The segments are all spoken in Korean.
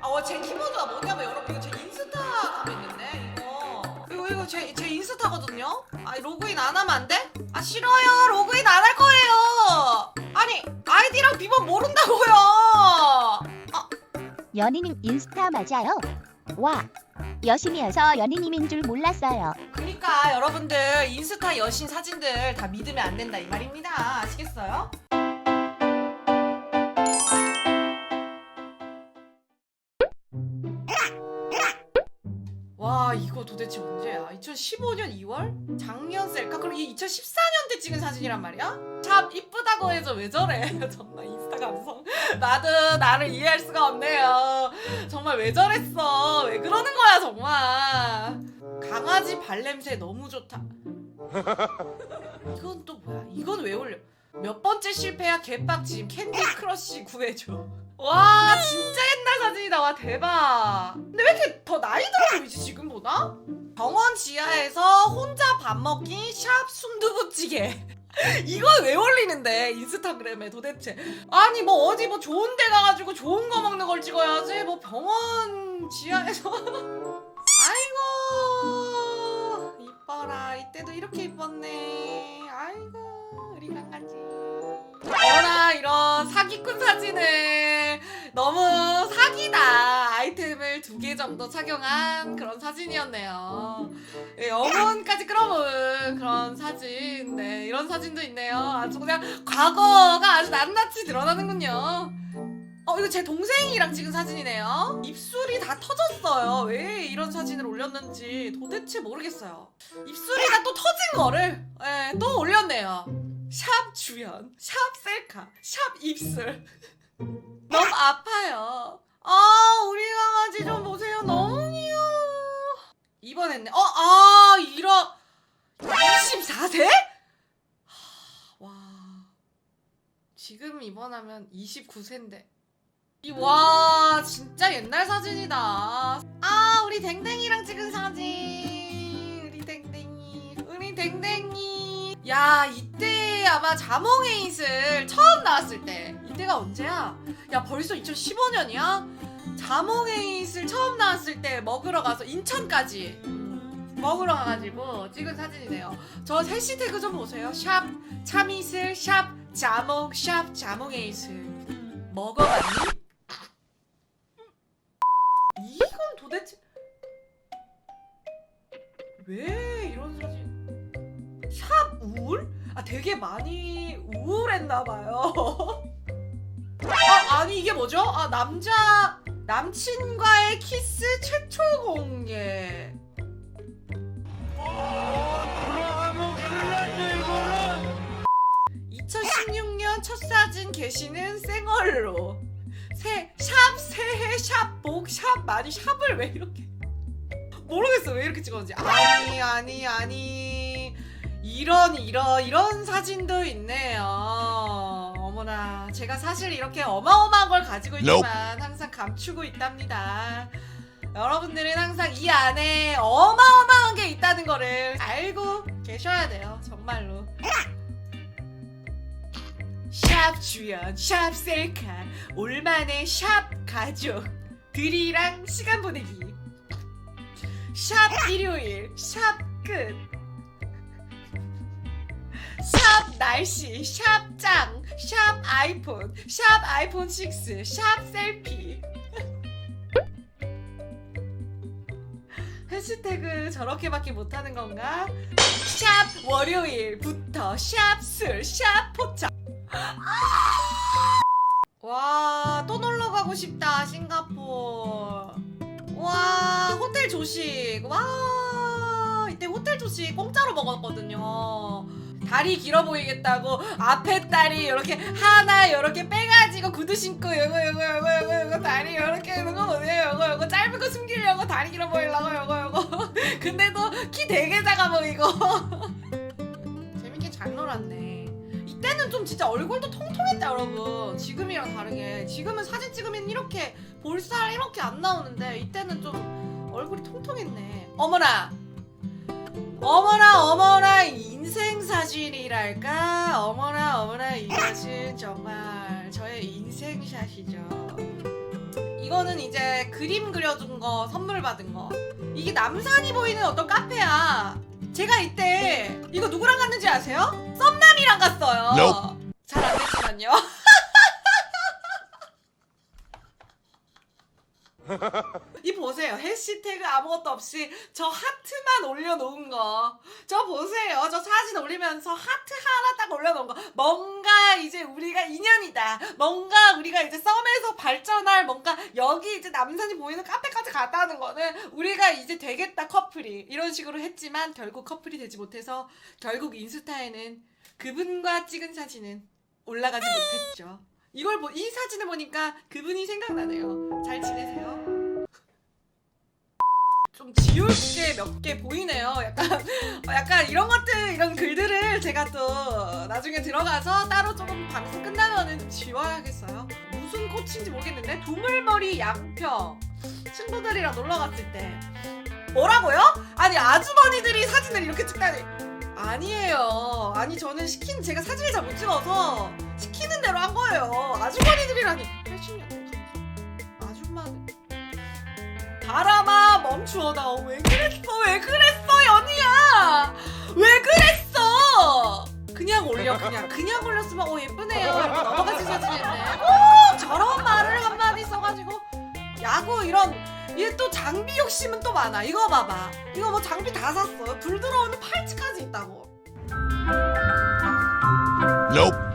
아, 제 키보드가 뭐냐면 여러분 이거 제 인스타 가고 있는데 이거 이거 이거 제, 제 인스타거든요. 아 로그인 안 하면 안 돼? 아 싫어요. 로그인 안 할 거예요. 아니 아이디랑 비번 모른다고요. 아, 연희님 인스타 맞아요? 와, 여신이어서 연희님인 줄 몰랐어요. 그러니까 여러분들 인스타 여신 사진들 다 믿으면 안 된다 이 말입니다. 아시겠어요? 도대체 언제야? 2015년 2월? 작년 셀카? 그럼 이 2014년 때 찍은 사진이란 말이야? 참 이쁘다고 해서 왜 저래? 정말 인스타 감성 나도 나를 이해할 수가 없네요 정말 왜 저랬어 왜 그러는 거야 정말 강아지 발냄새 너무 좋다 이건 또 뭐야 이건 왜 올려 몇 번째 실패야 개빡침 캔디 크러쉬 구해줘 와 진짜 옛날 사진이다. 와 대박. 근데 왜 이렇게 더 나이 들어 보이지 지금보다? 병원 지하에서 혼자 밥 먹기 샵 순두부찌개. 이걸 왜 올리는데 인스타그램에 도대체? 아니 뭐 어디 뭐 좋은 데 가가지고 좋은 거 먹는 걸 찍어야지. 뭐 병원 지하에서. 아이고 이뻐라. 이때도 이렇게 이뻤네. 아이고 우리 강아지. 어라 이런 사기꾼 사진을 너무 사기다. 아이템을 두 개 정도 착용한 그런 사진이었네요. 예, 영혼까지 끌어모은 그런 사진. 네 이런 사진도 있네요. 아주 그냥 과거가 아주 낱낱이 드러나는군요. 어 이거 제 동생이랑 찍은 사진이네요. 입술이 다 터졌어요. 왜 이런 사진을 올렸는지 도대체 모르겠어요. 입술이 다 또 터진 거를 예, 또 올렸네요. 샵 주연 샵 셀카 샵 입술 너무 아파요. 아 우리 강아지 좀 보세요. 너무 귀여워. 입원했네 어 아 이런 24세? 와. 지금 입원하면 29세인데. 이 와 진짜 옛날 사진이다. 아 우리 댕댕이랑 찍은 사진. 우리 댕댕이. 우리 댕댕이. 야 이때 아마 자몽에잇을 처음 나왔을 때. 이때가 언제야? 야 벌써 2015년이야? 자몽에잇을 처음 나왔을 때 먹으러 가서 인천까지. 먹으러 가가지고 찍은 사진이네요. 저 해시태그 좀 보세요. 샵 참이슬 샵 자몽 샵 자몽에잇을 먹어봤니? 이건 도대체 왜 이런 사진? 샵 우울? 아 되게 많이 우울했나 봐요. 아 아니 이게 뭐죠? 아 남자 남친과의 키스 최초 공개. 2016년 첫 사진 게시는 생얼로 새, 샵, 새해, 샵, 복, 샵, 많이 샵을 왜 이렇게 모르겠어 왜 이렇게 찍었는지 아니 아니 아니 이런 이런 이런 사진도 있네요 어머나 제가 사실 이렇게 어마어마한 걸 가지고 있지만 항상 감추고 있답니다 여러분들은 항상 이 안에 어마어마한 게 있다는 거를 알고 계셔야 돼요 정말로 샵 주연, 샵 셀카, 올만의 샵 가족, 들이랑 시간 보내기. 샵 일요일, 샵 끝. 샵 날씨, 샵 짱, 샵 아이폰, 샵 아이폰 6, 샵 셀피. 해시태그 저렇게밖에 못하는 건가? 샵 월요일부터 샵 술, 샵 포차. 와, 또 놀러 가고 싶다, 싱가포르. 와, 호텔 조식. 와, 이때 호텔 조식 공짜로 먹었거든요. 다리 길어 보이겠다고 앞에 다리 이렇게 하나 이렇게 빼가지고 구두 신고 요거 요거 요거 요거 요거 다리 이렇게 하는 거 뭐예요. 요거 요거 짧은 거 숨기려고 다리 길어 보이려고 요거 요거. 근데도 키 되게 작아 보이고 재밌게 잘 놀았네. 이때는 좀 진짜 얼굴도 통통했다 여러분. 지금이랑 다르게. 지금은 사진 찍으면 이렇게 볼살 이렇게 안 나오는데 이때는 좀 얼굴이 통통했네. 어머나! 어머나 사진이랄까 어머나 어머나 이것은 정말 저의 인생샷이죠 이거는 이제 그림 그려준 거 선물 받은 거. 이게 남산이 보이는 어떤 카페야. 제가 이때 이거 누구랑 갔는지 아세요? 썸남이랑 갔어요. Nope. 잘 안 됐지만요. 이 보세요. 해시태그 아무것도 없이 저 하트만 올려놓은 거. 저 보세요. 저 사진 올리면서 하트 하나 딱 올려놓은 거. 뭔가 이제 우리가 인연이다. 뭔가 우리가 이제 썸에서 발전할 뭔가 여기 이제 남산이 보이는 카페까지 갔다는 거는 우리가 이제 되겠다 커플이. 이런 식으로 했지만 결국 커플이 되지 못해서 결국 인스타에는 그분과 찍은 사진은 올라가지 못했죠. 이걸 보, 이 사진을 보니까 그분이 생각나네요. 잘 지내세요? 좀 지울 게 몇 개 보이네요. 약간, 어, 약간 이런 것들, 이런 글들을 제가 또 나중에 들어가서 따로 조금 방송 끝나면은 지워야겠어요. 무슨 꽃인지 모르겠는데 두물머리 양평 친구들이랑 놀러 갔을 때 뭐라고요? 아니 아주머니들이 사진을 이렇게 찍다니 아니에요. 아니 저는 시킨 제가 사진을 잘 못 찍어서 시키는 대로 한 거예요. 아주머니들이라니 80년 추어다. 어, 왜 그랬어? 왜 그랬어 연희야? 왜 그랬어? 그냥 올려 그냥 그냥 올렸으면 어 예쁘네요. 이렇게 넘어가지 사진인데 꼭 저런 말을 한마디 써가지고 야구 이런 얘 또 장비 욕심은 또 많아. 이거 봐봐. 이거 뭐 장비 다 샀어. 불 들어오는 팔찌까지 있다고. Nope.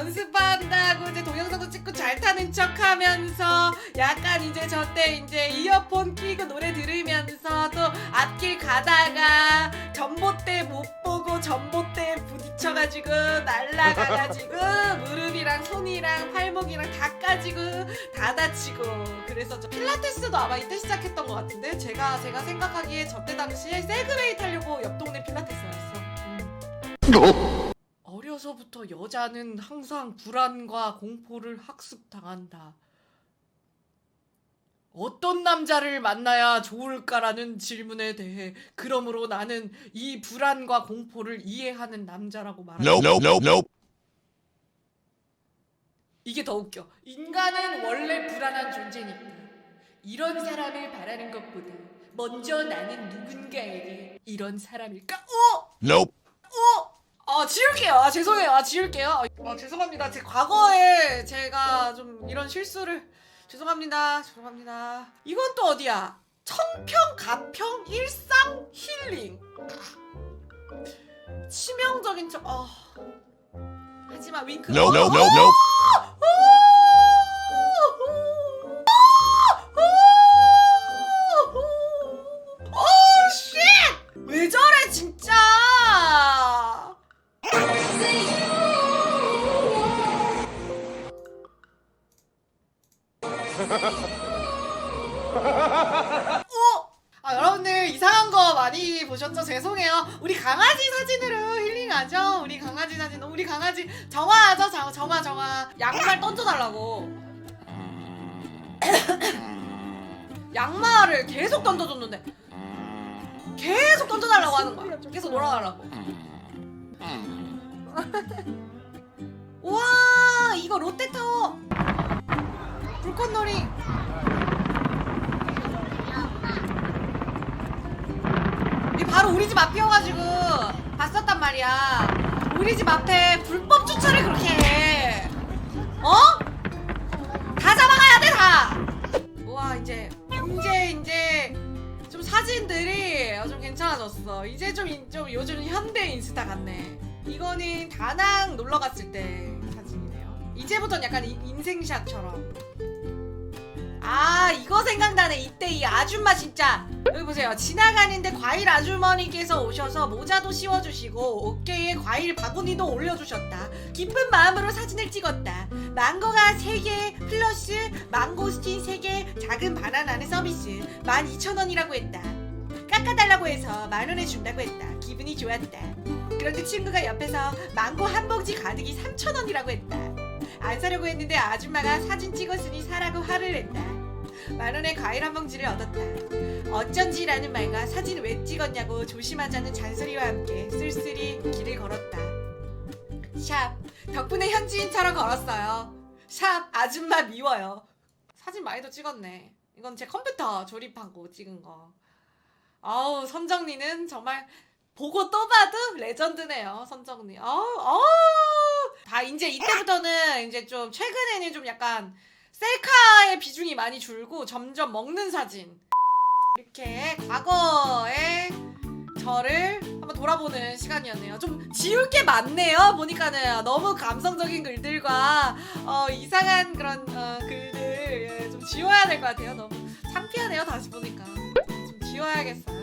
연습한다고 이제 동영상도 찍고 잘 타는 척 하면서 약간 이제 저때 이제 이어폰 끼고 노래 들으면서 또 앞길 가다가 전봇대 못 보고 전봇대에 부딪혀가지고 날라가가지고 무릎이랑 손이랑 팔목이랑 다 까지고 다 다치고 그래서 저 필라테스도 아마 이때 시작했던 것 같은데 제가 제가 생각하기에 저때 당시에 세그웨이 타려고 옆 동네 필라테스였어. 음. 어려서부터 여자는 항상 불안과 공포를 학습당한다. 어떤 남자를 만나야 좋을까라는 질문에 대해 그러므로 나는 이 불안과 공포를 이해하는 남자라고 말한다. Nope. Nope. Nope. 이게 더 웃겨. 인간은 원래 불안한 존재니까. 이런 사람을 바라는 것보다 먼저 나는 누군가에게 이런 사람일까? 어? Nope. 어? 아 지울게요. 아 죄송해요. 아 지울게요. 아 죄송합니다. 제 과거에 제가 좀 이런 실수를 죄송합니다. 죄송합니다. 이건 또 어디야? 청평 가평 일상 힐링. 치명적인 척. 어. 하지만 윙크. No. No. 어? No. 강아지 사진으로 힐링하죠? 우리 강아지 사진, 우리 강아지 정화하죠? 정, 정화, 정화. 양말 던져달라고. 양말을 계속 던져줬는데 계속 던져달라고 하는 거야. 계속 놀아달라고. 우와 이거 롯데타워 불꽃놀이 이 바로 우리 집 앞이어가지고. 우리 집 앞에 불법 주차를 그렇게 해. 어? 다 잡아가야 돼 다. 우와 이제 이제 이제 좀 사진들이 어, 좀 괜찮아졌어. 이제 좀, 인- 좀 요즘 현대 인스타 같네. 이거는 다낭 놀러 갔을 때 사진이네요. 이제부터는 약간 인- 인생샷처럼. 아 이거 생각나네. 이때 이 아줌마 진짜 여기 보세요. 지나가는데 과일 아주머니께서 오셔서 모자도 씌워주시고 어깨에 과일 바구니도 올려주셨다. 기쁜 마음으로 사진을 찍었다. 망고가 3개 플러스 망고스틴 3개 작은 바나나는 서비스 12,000원이라고 했다. 깎아달라고 해서 만원에 준다고 했다. 기분이 좋았다. 그런데 친구가 옆에서 망고 한 봉지 가득이 3,000원이라고 했다. 안 사려고 했는데 아줌마가 사진 찍었으니 사라고 화를 냈다. 만 원의 과일 한 봉지를 얻었다. 어쩐지라는 말과 사진 왜 찍었냐고 조심하자는 잔소리와 함께 쓸쓸히 길을 걸었다. 샵 덕분에 현지인처럼 걸었어요. 샵 아줌마 미워요. 사진 많이도 찍었네. 이건 제 컴퓨터 조립하고 찍은 거. 아우 선정리는 정말 보고 또 봐도 레전드네요 선정리. 아우 아우 다 이제 이때부터는 이제 좀 최근에는 좀 약간 셀카의 비중이 많이 줄고 점점 먹는 사진 이렇게 과거의 저를 한번 돌아보는 시간이었네요. 좀 지울 게 많네요. 보니까는 너무 감성적인 글들과 어, 이상한 그런 어, 글들 예, 좀 지워야 될 것 같아요. 너무 창피하네요. 다시 보니까 좀 지워야겠어요.